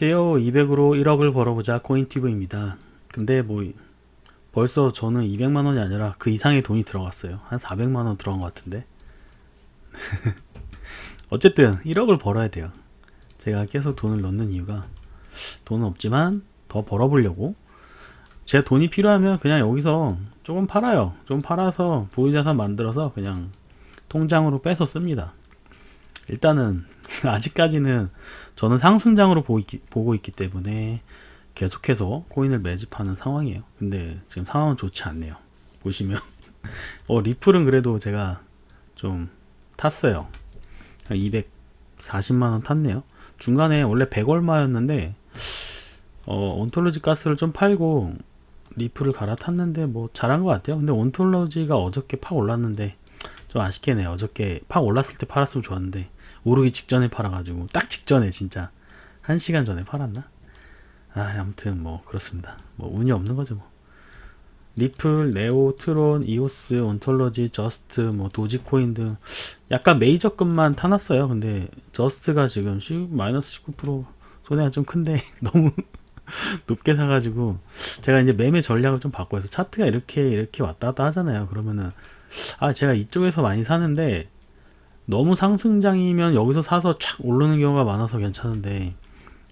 떼어 200으로 1억을 벌어보자 코인튜브입니다. 근데 뭐 벌써 저는 200만 원이 아니라 그 이상의 돈이 들어갔어요. 한 400만 원 들어간 것 같은데. 어쨌든 1억을 벌어야 돼요. 제가 계속 돈을 넣는 이유가 돈은 없지만 더 벌어보려고 제 돈이 필요하면 그냥 여기서 조금 팔아요. 좀 팔아서 보유자산 만들어서 그냥 통장으로 빼서 씁니다. 일단은 아직까지는 저는 상승장으로 보고 있기, 보고 있기 때문에 계속해서 코인을 매집하는 상황이에요. 근데 지금 상황은 좋지 않네요. 보시면 어, 리플은 그래도 제가 좀 탔어요. 240만 원 탔네요. 중간에 원래 100 얼마였는데 어, 온톨로지 가스를 좀 팔고 리플을 갈아탔는데 뭐 잘한 것 같아요. 근데 온톨로지가 어저께 팍 올랐는데 좀 아쉽게 네요 어저께 팍 올랐을 때 팔았으면 좋았는데 오르기 직전에 팔아가지고 딱 직전에 진짜 한 시간 전에 팔았나? 아 아무튼 뭐 그렇습니다. 뭐 운이 없는 거죠 뭐. 리플, 네오, 트론, 이오스, 온톨로지, 저스트, 뭐 도지코인 등 약간 메이저급만 타놨어요. 근데 저스트가 지금 10, 마이너스 19% 손해가 좀 큰데 너무 높게 사가지고 제가 이제 매매 전략을 좀 바꿔서 차트가 이렇게 이렇게 왔다 갔다 하잖아요. 그러면은 아 제가 이쪽에서 많이 사는데 너무 상승장이면 여기서 사서 촥 오르는 경우가 많아서 괜찮은데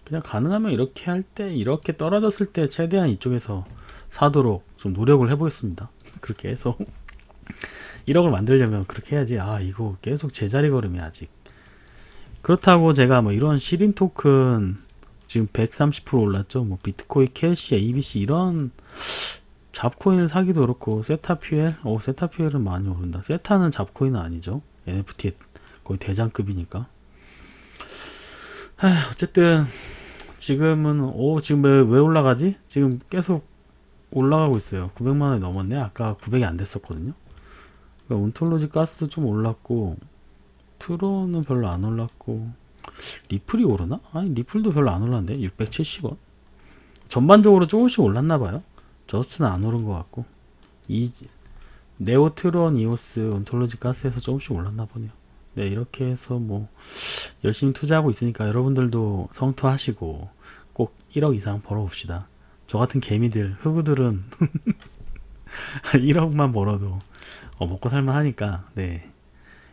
그냥 가능하면 이렇게 할 때 이렇게 떨어졌을 때 최대한 이쪽에서 사도록 좀 노력을 해보겠습니다. 그렇게 해서 1억을 만들려면 그렇게 해야지. 아 이거 계속 제자리 걸음이 아직. 그렇다고 제가 뭐 이런 시린 토큰 지금 130% 올랐죠. 뭐 비트코인, 캐시, ABC 이런 잡코인을 사기도 그렇고 세타퓨엘, 오 세타퓨엘은 많이 오른다. 세타는 잡코인은 아니죠. NFT의 거의 대장급이니까. 하, 어쨌든 지금은 오 지금 왜, 왜 올라가지? 지금 계속 올라가고 있어요. 900만 원이 넘었네. 아까 900이 안 됐었거든요. 그러니까 온톨로지 가스도 좀 올랐고 트론은 별로 안 올랐고 리플이 오르나? 아니 리플도 별로 안 올랐는데 670원. 전반적으로 조금씩 올랐나 봐요. 저스트는 안 오른 것 같고 이 네오 트론 이오스 온톨로지 가스에서 조금씩 올랐나 보네요. 네 이렇게 해서 뭐 열심히 투자하고 있으니까 여러분들도 성투하시고 꼭 1억 이상 벌어봅시다. 저 같은 개미들 흑우들은 1억만 벌어도 어, 먹고 살만 하니까 네.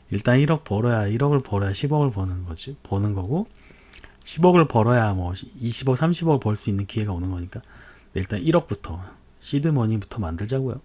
일단 1억 벌어야 1억을 벌어야 10억을 버는 거지 버는 거고 10억을 벌어야 뭐 20억 30억 벌 수 있는 기회가 오는 거니까. 네, 일단 1억부터 시드머니부터 만들자고요